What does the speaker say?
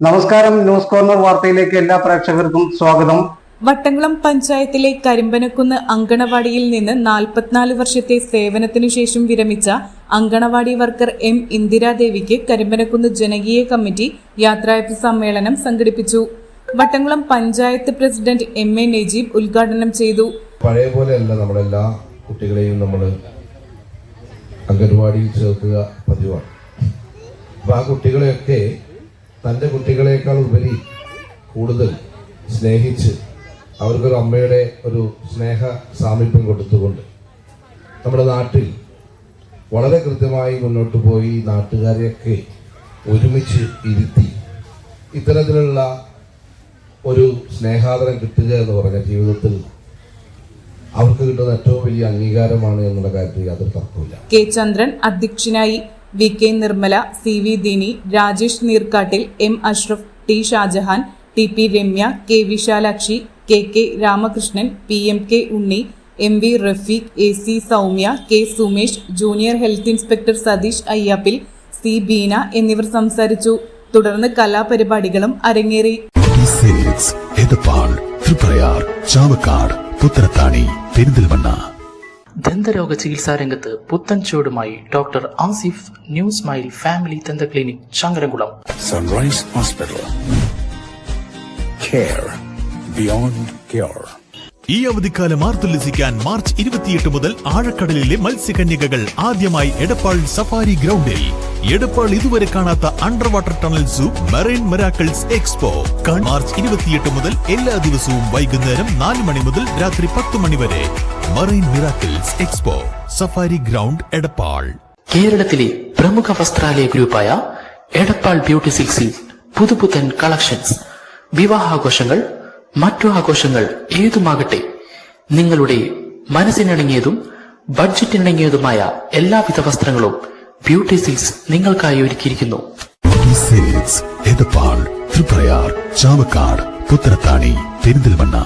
നമസ്കാരം news corner വാർത്തയിലേക്ക് എല്ലാ പ്രേക്ഷകർക്കും സ്വാഗതം. വട്ടംകുളം പഞ്ചായത്തിലെ കരിമ്പനക്കുന്ന് അങ്കണവാടിയിൽ നിന്ന് നാൽപ്പത്തിനാല് വർഷത്തെ സേവനത്തിനു ശേഷം വിരമിച്ച അങ്കണവാടി വർക്കർ എം ഇന്ദിരാദേവിക്ക് കരിമ്പനക്കുന്ന് ജനകീയ കമ്മിറ്റി യാത്രായപ്പ് സമ്മേളനം സംഘടിപ്പിച്ചു. Vattamkulam panchayat president M A Najeeb ഉദ്ഘാടനം ചെയ്തു. പഴയ പോലെയല്ല നമ്മളെല്ലാ കുട്ടികളെയും നമ്മൾ അംഗൻവാടിയിൽ ചേർക്കുക പതിവാണ്. അപ്പം ആ കുട്ടികളെയൊക്കെ തന്റെ കുട്ടികളെക്കാൾ ഉപരി കൂടുതൽ സ്നേഹിച്ച് അവർക്കൊരു അമ്മയുടെ ഒരു സ്നേഹ സാമീപ്യം കൊടുത്തുകൊണ്ട് നമ്മുടെ നാട്ടിൽ വളരെ കൃത്യമായി മുന്നോട്ട് പോയി നാട്ടുകാരെയൊക്കെ ഒരുമിച്ച് ഇരുത്തി ഇത്തരത്തിലുള്ള ഒരു സ്നേഹാദരം കിട്ടുക എന്ന് പറഞ്ഞ ജീവിതത്തിൽ അവർക്ക് കിട്ടുന്ന ഏറ്റവും വലിയ അംഗീകാരമാണ് എന്നുള്ള കാര്യത്തിൽ യാതൊരു തർക്കമില്ല കെ ചന്ദ്രൻ അധ്യക്ഷനായി V K Nirmala C V Dini Rajesh Neerkattil M Ashraf T Shajahan T P Ramya K Visalakshi K K Ramakrishnan P M K Unni M V Rafeeq A C Soumya K Sumesh junior health inspector Satheesh Ayyappil C Beena എന്നിവർ സംസാരിച്ചു. തുടർന്ന് കലാപരിപാടികളും അരങ്ങേറി. ചാവക്കാട് പുത്രത്താണി പെരിന്തൽമണ്ണ. ദന്തരോഗ ചികിത്സാ രംഗത്ത് പുത്തൻ ചുവടുമായി doctor Asif new smile family ദന്ത clinic Changaramkulam sunrise hospital care beyond care ഈ അവധിക്കാലം ആർത്തുല്ലസിക്കാൻ മാർച്ച് ഇരുപത്തിയെട്ട് മുതൽ ആഴക്കടലിലെ മത്സ്യകന്യകകൾ ആദ്യമായി എടപ്പാൾ സഫാരി ഗ്രൗണ്ടിൽ. എടപ്പാൾ ഇതുവരെ കാണാത്ത under water tunnel zoo marine miracles expo. March ഇരുപത്തിയെട്ട് മുതൽ എല്ലാ ദിവസവും വൈകുന്നേരം നാല് മണി മുതൽ രാത്രി പത്ത് മണി വരെ. Marine miracles expo safari ground Edappal കേരളത്തിലെ പ്രമുഖ വസ്ത്രാലയ ഗ്രൂപ്പായ എടപ്പാൾ ബ്യൂട്ടി സിൽക്സിൽ പുതുപുത്തൻ കളക്ഷൻസ്. വിവാഹാഘോഷങ്ങൾ മറ്റു ആഘോഷങ്ങൾ ഏതുമാകട്ടെ നിങ്ങളുടെ മനസ്സിനിണങ്ങിയതും ബഡ്ജറ്റിനിണങ്ങിയതുമായ എല്ലാവിധ വസ്ത്രങ്ങളും ബ്യൂട്ടി സിൽക്സ് നിങ്ങൾക്കായി ഒരുക്കിയിരിക്കുന്നു. സിൽക്സ് എടപ്പാൾ തൃപ്രയാർ ചാവക്കാട് പുത്രത്താണി പെരിന്തൽമണ്ണ